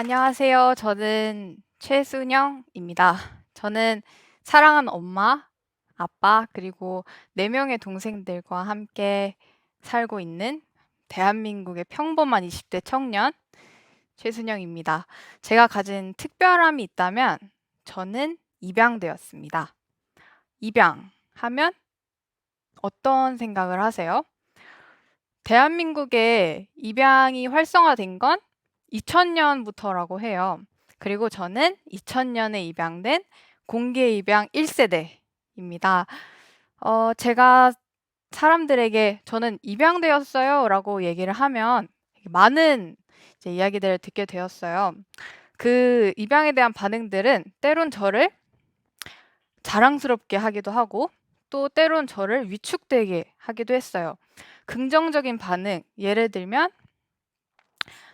안녕하세요. 저는 최순영입니다. 저는 사랑하는 엄마, 아빠, 그리고 4명의 동생들과 함께 살고 있는 대한민국의 평범한 20대 청년 최순영입니다. 제가 가진 특별함이 있다면 저는 입양되었습니다. 입양 하면 어떤 생각을 하세요? 대한민국에 입양이 활성화된 건 2000년부터라고 해요. 그리고 저는 2000년에 입양된 공개 입양 1세대입니다. 어, 제가 사람들에게 저는 입양되었어요 라고 얘기를 하면 많은 이제 이야기들을 듣게 되었어요. 그 입양에 대한 반응들은 때론 저를 자랑스럽게 하기도 하고 또 때론 저를 위축되게 하기도 했어요. 긍정적인 반응, 예를 들면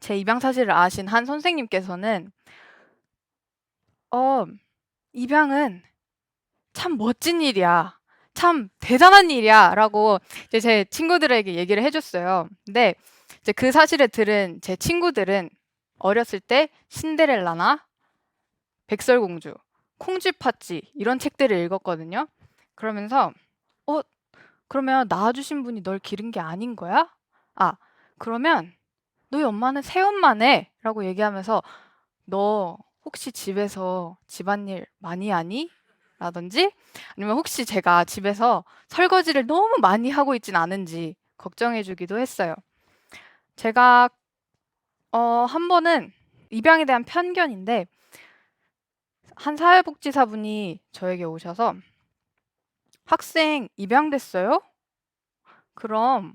제 입양 사실을 아신 한 선생님께서는 어, 입양은 참 멋진 일이야. 참 대단한 일이야. 라고 이제 제 친구들에게 얘기를 해 줬어요. 근데 이제 그 사실을 들은 제 친구들은 어렸을 때 신데렐라나 백설공주, 콩쥐팥쥐 이런 책들을 읽었거든요. 그러면서 어, 그러면 낳아 주신 분이 널 기른 게 아닌 거야? 아, 그러면 너희 엄마는 새엄마네 라고 얘기하면서 너 혹시 집에서 집안일 많이 하니? 라든지 아니면 혹시 제가 집에서 설거지를 너무 많이 하고 있진 않은지 걱정해 주기도 했어요. 제가 어, 한 번은 입양에 대한 편견인데 한 사회복지사분이 저에게 오셔서 학생 입양됐어요? 그럼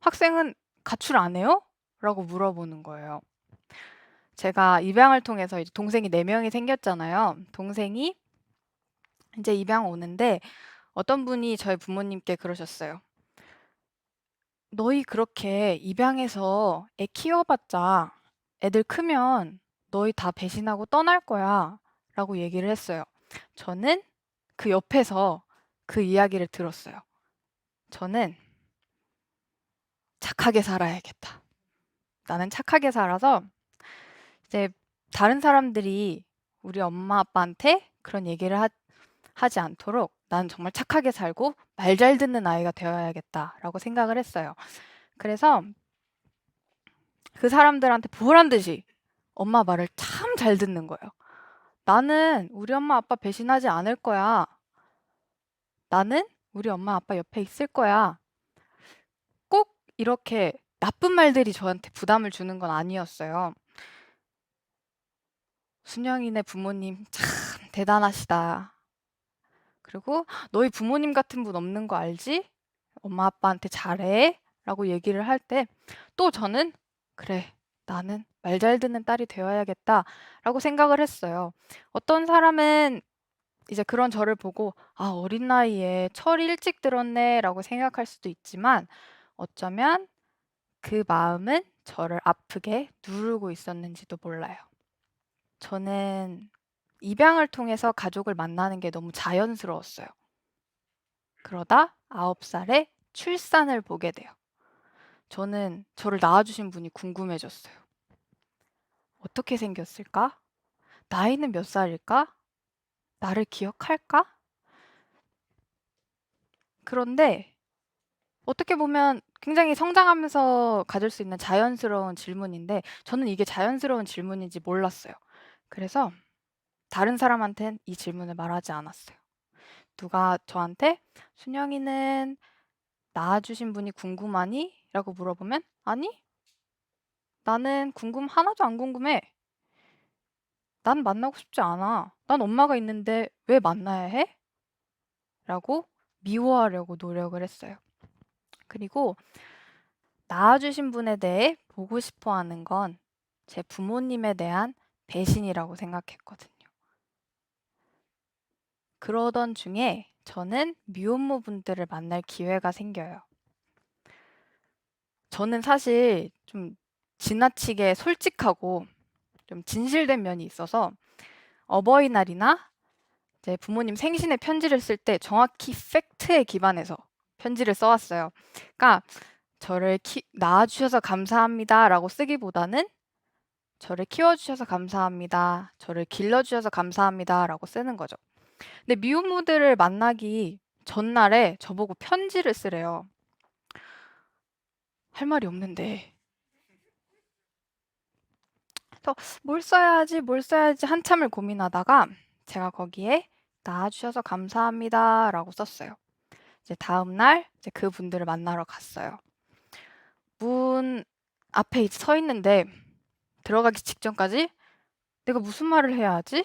학생은 가출 안 해요? 라고 물어보는 거예요. 제가 입양을 통해서 이제 동생이 4 명이 생겼잖아요. 동생이 이제 입양 오는데 어떤 분이 저희 부모님께 그러셨어요. 너희 그렇게 입양해서 애 키워봤자 애들 크면 너희 다 배신하고 떠날 거야. 라고 얘기를 했어요. 저는 그 옆에서 그 이야기를 들었어요. 저는 착하게 살아야겠다. 나는 착하게 살아서 이제 다른 사람들이 우리 엄마 아빠한테 그런 얘기를 하, 하지 않도록 난 정말 착하게 살고 말 잘 듣는 아이가 되어야겠다라고 생각을 했어요. 그래서 그 사람들한테 보란 듯이 엄마 말을 참 잘 듣는 거예요. 나는 우리 엄마 아빠 배신하지 않을 거야. 나는 우리 엄마 아빠 옆에 있을 거야. 꼭 이렇게 나쁜 말들이 저한테 부담을 주는 건 아니었어요. 순영이네 부모님 참 대단하시다. 그리고 너희 부모님 같은 분 없는 거 알지? 엄마 아빠한테 잘해. 라고 얘기를 할 때 또 저는 그래, 나는 말 잘 듣는 딸이 되어야겠다. 라고 생각을 했어요. 어떤 사람은 이제 그런 저를 보고 아, 어린 나이에 철이 일찍 들었네. 라고 생각할 수도 있지만 어쩌면 그 마음은 저를 아프게 누르고 있었는지도 몰라요. 저는 입양을 통해서 가족을 만나는 게 너무 자연스러웠어요. 그러다 아홉 살에 출산을 보게 돼요. 저는 저를 낳아주신 분이 궁금해졌어요. 어떻게 생겼을까? 나이는 몇 살일까? 나를 기억할까? 그런데 어떻게 보면 굉장히 성장하면서 가질 수 있는 자연스러운 질문인데 저는 이게 자연스러운 질문인지 몰랐어요. 그래서 다른 사람한텐 이 질문을 말하지 않았어요. 누가 저한테 "순영이는 낳아 주신 분이 궁금하니?" 라고 물어보면 "아니. 나는 궁금 하나도 안 궁금해. 난 만나고 싶지 않아. 난 엄마가 있는데 왜 만나야 해?" 라고 미워하려고 노력을 했어요. 그리고 낳아주신 분에 대해 보고 싶어 하는 건 제 부모님에 대한 배신이라고 생각했거든요. 그러던 중에 저는 미혼모 분들을 만날 기회가 생겨요. 저는 사실 좀 지나치게 솔직하고 좀 진실된 면이 있어서 어버이날이나 제 부모님 생신에 편지를 쓸 때 정확히 팩트에 기반해서 편지를 써왔어요. 그러니까 저를 키, 낳아주셔서 감사합니다라고 쓰기보다는 저를 키워주셔서 감사합니다. 저를 길러주셔서 감사합니다라고 쓰는 거죠. 근데 미혼모들을 만나기 전날에 저보고 편지를 쓰래요. 할 말이 없는데. 그래서 뭘 써야지, 뭘 써야지 한참을 고민하다가 제가 거기에 낳아주셔서 감사합니다라고 썼어요. 이제 다음 날 이제 그분들을 만나러 갔어요. 문 앞에 이제 서 있는데 들어가기 직전까지 내가 무슨 말을 해야 하지?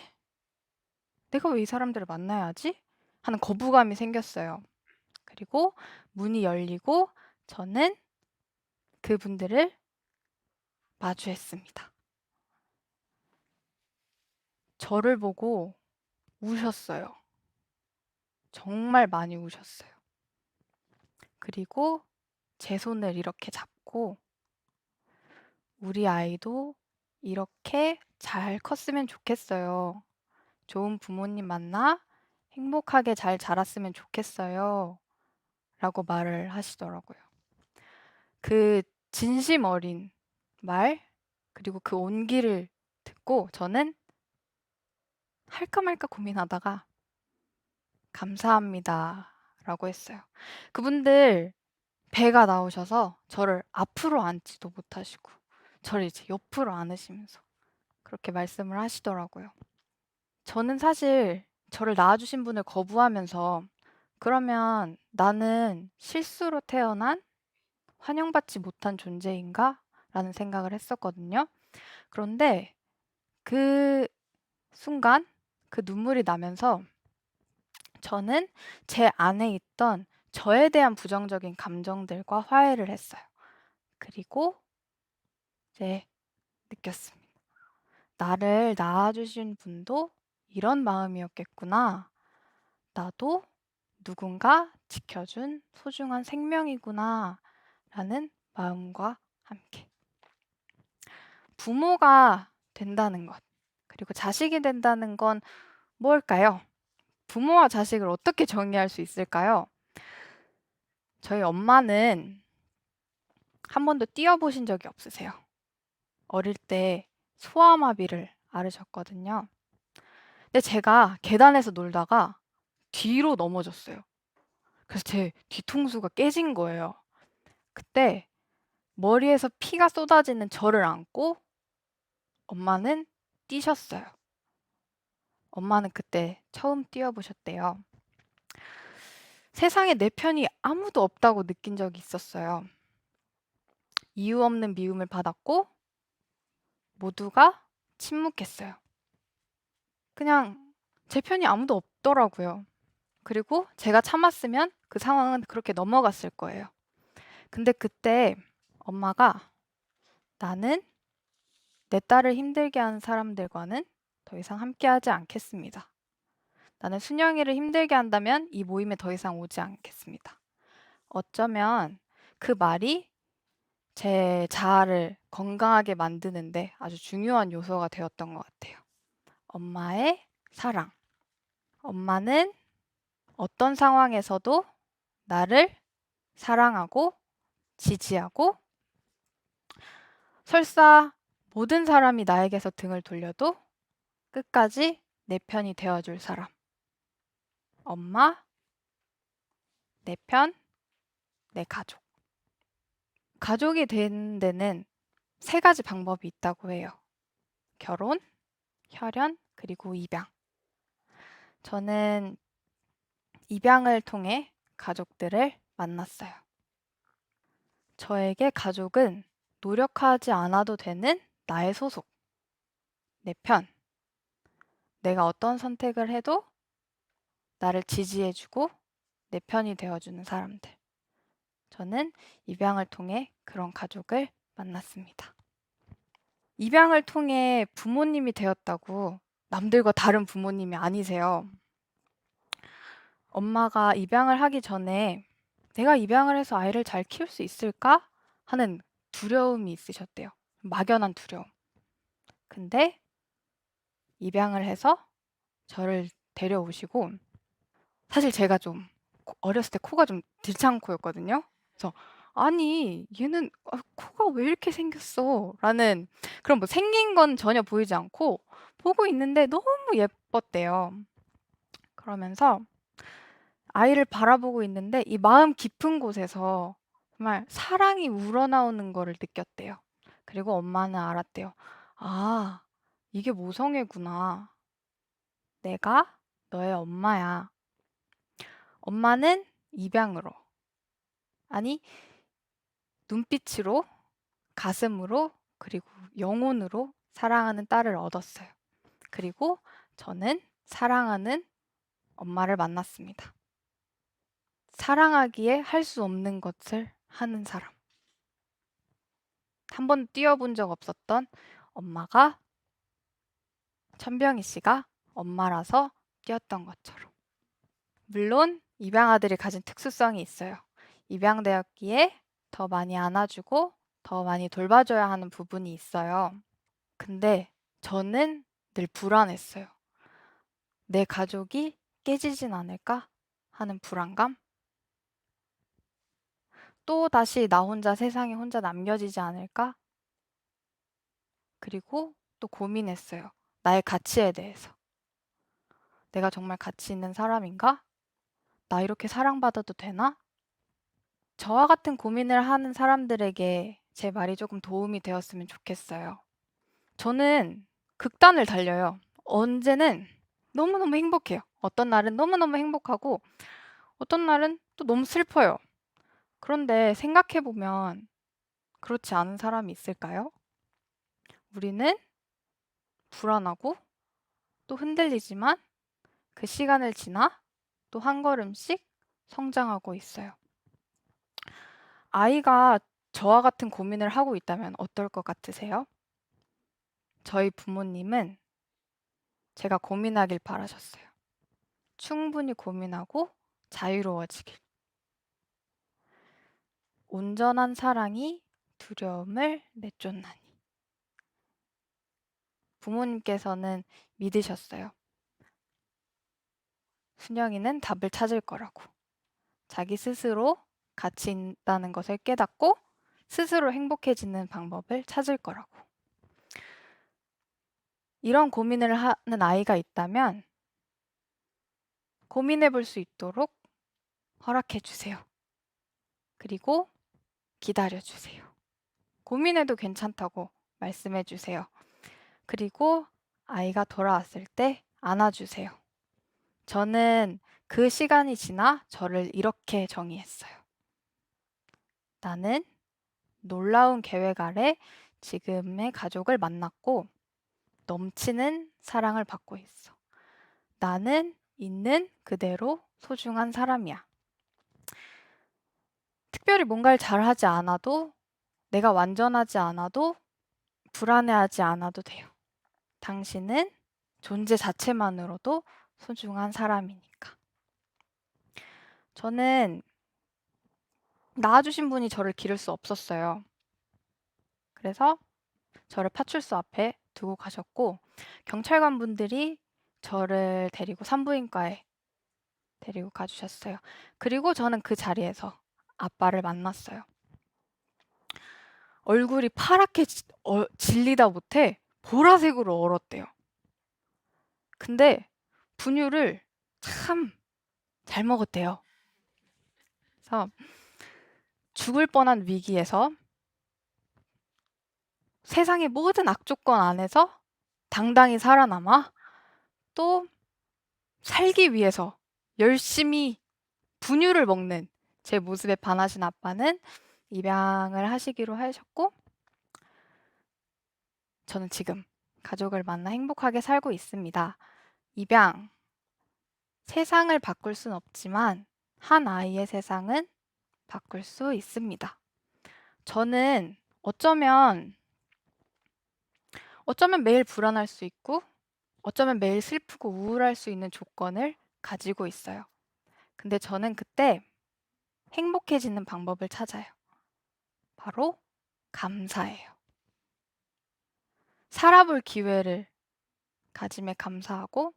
내가 왜 이 사람들을 만나야 하지? 하는 거부감이 생겼어요. 그리고 문이 열리고 저는 그분들을 마주했습니다. 저를 보고 우셨어요. 정말 많이 우셨어요. 그리고 제 손을 이렇게 잡고 우리 아이도 이렇게 잘 컸으면 좋겠어요. 좋은 부모님 만나 행복하게 잘 자랐으면 좋겠어요. 라고 말을 하시더라고요. 그 진심 어린 말, 그리고 그 온기를 듣고 저는 할까 말까 고민하다가 감사합니다. 라고 했어요. 그분들 배가 나오셔서 저를 앞으로 앉지도 못하시고 저를 이제 옆으로 안으시면서 그렇게 말씀을 하시더라고요. 저는 사실 저를 낳아주신 분을 거부하면서 그러면 나는 실수로 태어난 환영받지 못한 존재인가? 라는 생각을 했었거든요. 그런데 그 순간 그 눈물이 나면서 저는 제 안에 있던 저에 대한 부정적인 감정들과 화해를 했어요. 그리고 이제 느꼈습니다. 나를 낳아 주신 분도 이런 마음이었겠구나. 나도 누군가 지켜 준 소중한 생명이구나. 라는 마음과 함께. 부모가 된다는 것, 그리고 자식이 된다는 건 뭘까요? 부모와 자식을 어떻게 정의할 수 있을까요? 저희 엄마는 한 번도 뛰어보신 적이 없으세요. 어릴 때 소아마비를 앓으셨거든요. 근데 제가 계단에서 놀다가 뒤로 넘어졌어요. 그래서 제 뒤통수가 깨진 거예요. 그때 머리에서 피가 쏟아지는 저를 안고 엄마는 뛰셨어요. 엄마는 그때 처음 뛰어보셨대요. 세상에 내 편이 아무도 없다고 느낀 적이 있었어요. 이유 없는 미움을 받았고 모두가 침묵했어요. 그냥 제 편이 아무도 없더라고요. 그리고 제가 참았으면 그 상황은 그렇게 넘어갔을 거예요. 근데 그때 엄마가 나는 내 딸을 힘들게 하는 사람들과는 더 이상 함께하지 않겠습니다. 나는 순영이를 힘들게 한다면 이 모임에 더 이상 오지 않겠습니다. 어쩌면 그 말이 제 자아를 건강하게 만드는데 아주 중요한 요소가 되었던 것 같아요. 엄마의 사랑. 엄마는 어떤 상황에서도 나를 사랑하고 지지하고 설사 모든 사람이 나에게서 등을 돌려도 끝까지 내 편이 되어줄 사람. 엄마, 내 편, 내 가족. 가족이 되는 데는 세 가지 방법이 있다고 해요. 결혼, 혈연, 그리고 입양. 저는 입양을 통해 가족들을 만났어요. 저에게 가족은 노력하지 않아도 되는 나의 소속, 내 편. 내가 어떤 선택을 해도 나를 지지해주고 내 편이 되어주는 사람들. 저는 입양을 통해 그런 가족을 만났습니다. 입양을 통해 부모님이 되었다고 남들과 다른 부모님이 아니세요. 엄마가 입양을 하기 전에 내가 입양을 해서 아이를 잘 키울 수 있을까? 하는 두려움이 있으셨대요. 막연한 두려움. 근데 입양을 해서 저를 데려오시고 사실 제가 좀 코- 어렸을 때 코가 좀 들창 코였거든요. 그래서 아니 얘는 아 코가 왜 이렇게 생겼어? 라는 그런 뭐 생긴 건 전혀 보이지 않고 보고 있는데 너무 예뻤대요. 그러면서 아이를 바라보고 있는데 이 마음 깊은 곳에서 정말 사랑이 우러나오는 거를 느꼈대요. 그리고 엄마는 알았대요. '아 이게 모성애구나. 내가 너의 엄마야.' 엄마는 입양으로 아니 눈빛으로 가슴으로 그리고 영혼으로 사랑하는 딸을 얻었어요. 그리고 저는 사랑하는 엄마를 만났습니다. 사랑하기에 할 수 없는 것을 하는 사람. 한 번도 뛰어본 적 없었던 엄마가 천병희 씨가 엄마라서 뛰었던 것처럼. 물론 입양 아들이 가진 특수성이 있어요. 입양되었기에 더 많이 안아주고 더 많이 돌봐줘야 하는 부분이 있어요. 근데 저는 늘 불안했어요. 내 가족이 깨지진 않을까 하는 불안감? 또 다시 나 혼자 세상에 혼자 남겨지지 않을까? 그리고 또 고민했어요. 나의 가치에 대해서. 내가 정말 가치 있는 사람인가? 나 이렇게 사랑받아도 되나? 저와 같은 고민을 하는 사람들에게 제 말이 조금 도움이 되었으면 좋겠어요. 저는 극단을 달려요. 언제는 너무너무 행복해요. 어떤 날은 너무너무 행복하고 어떤 날은 또 너무 슬퍼요. 그런데 생각해 보면 그렇지 않은 사람이 있을까요? 우리는 불안하고 또 흔들리지만 그 시간을 지나 또 한 걸음씩 성장하고 있어요. 아이가 저와 같은 고민을 하고 있다면 어떨 것 같으세요? 저희 부모님은 제가 고민하길 바라셨어요. 충분히 고민하고 자유로워지길. 온전한 사랑이 두려움을 내쫓나니. 부모님께서는 믿으셨어요. 순영이는 답을 찾을 거라고. 자기 스스로 가치 있다는 것을 깨닫고 스스로 행복해지는 방법을 찾을 거라고. 이런 고민을 하는 아이가 있다면 고민해 볼 수 있도록 허락해 주세요. 그리고 기다려 주세요. 고민해도 괜찮다고 말씀해 주세요. 그리고 아이가 돌아왔을 때 안아주세요. 저는 그 시간이 지나 저를 이렇게 정의했어요. 나는 놀라운 계획 아래 지금의 가족을 만났고 넘치는 사랑을 받고 있어. 나는 있는 그대로 소중한 사람이야. 특별히 뭔가를 잘하지 않아도 내가 완전하지 않아도 불안해하지 않아도 돼요. 당신은 존재 자체만으로도 소중한 사람이니까. 저는 낳아주신 분이 저를 기를 수 없었어요. 그래서 저를 파출소 앞에 두고 가셨고 경찰관 분들이 저를 데리고 산부인과에 데리고 가주셨어요. 그리고 저는 그 자리에서 아빠를 만났어요. 얼굴이 파랗게 지, 어, 질리다 못해 보라색으로 얼었대요. 근데 분유를 참 잘 먹었대요. 그래서 죽을 뻔한 위기에서 세상의 모든 악조건 안에서 당당히 살아남아 또 살기 위해서 열심히 분유를 먹는 제 모습에 반하신 아빠는 입양을 하시기로 하셨고 저는 지금 가족을 만나 행복하게 살고 있습니다. 입양 세상을 바꿀 순 없지만 한 아이의 세상은 바꿀 수 있습니다. 저는 어쩌면 어쩌면 매일 불안할 수 있고 어쩌면 매일 슬프고 우울할 수 있는 조건을 가지고 있어요. 근데 저는 그때 행복해지는 방법을 찾아요. 바로 감사예요. 살아볼 기회를 가짐에 감사하고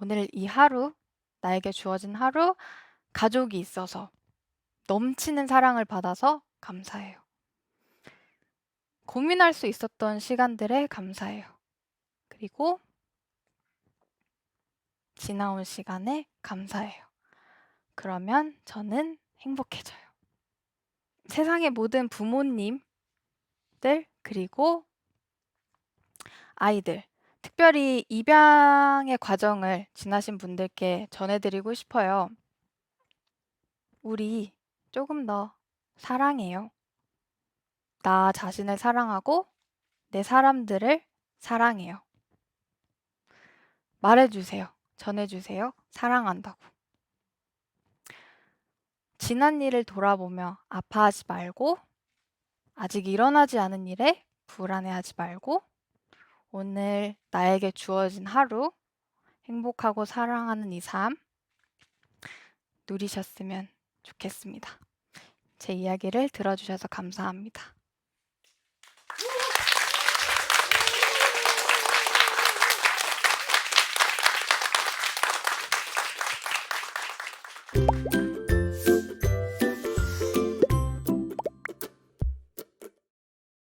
오늘 이 하루, 나에게 주어진 하루, 가족이 있어서 넘치는 사랑을 받아서 감사해요. 고민할 수 있었던 시간들에 감사해요. 그리고 지나온 시간에 감사해요. 그러면 저는 행복해져요. 세상의 모든 부모님들 그리고 아이들 특별히 입양의 과정을 지나신 분들께 전해드리고 싶어요. 우리 조금 더 사랑해요. 나 자신을 사랑하고 내 사람들을 사랑해요. 말해주세요. 전해주세요. 사랑한다고. 지난 일을 돌아보며 아파하지 말고, 아직 일어나지 않은 일에 불안해하지 말고, 오늘 나에게 주어진 하루, 행복하고 사랑하는 이 삶, 누리셨으면 좋겠습니다. 제 이야기를 들어주셔서 감사합니다.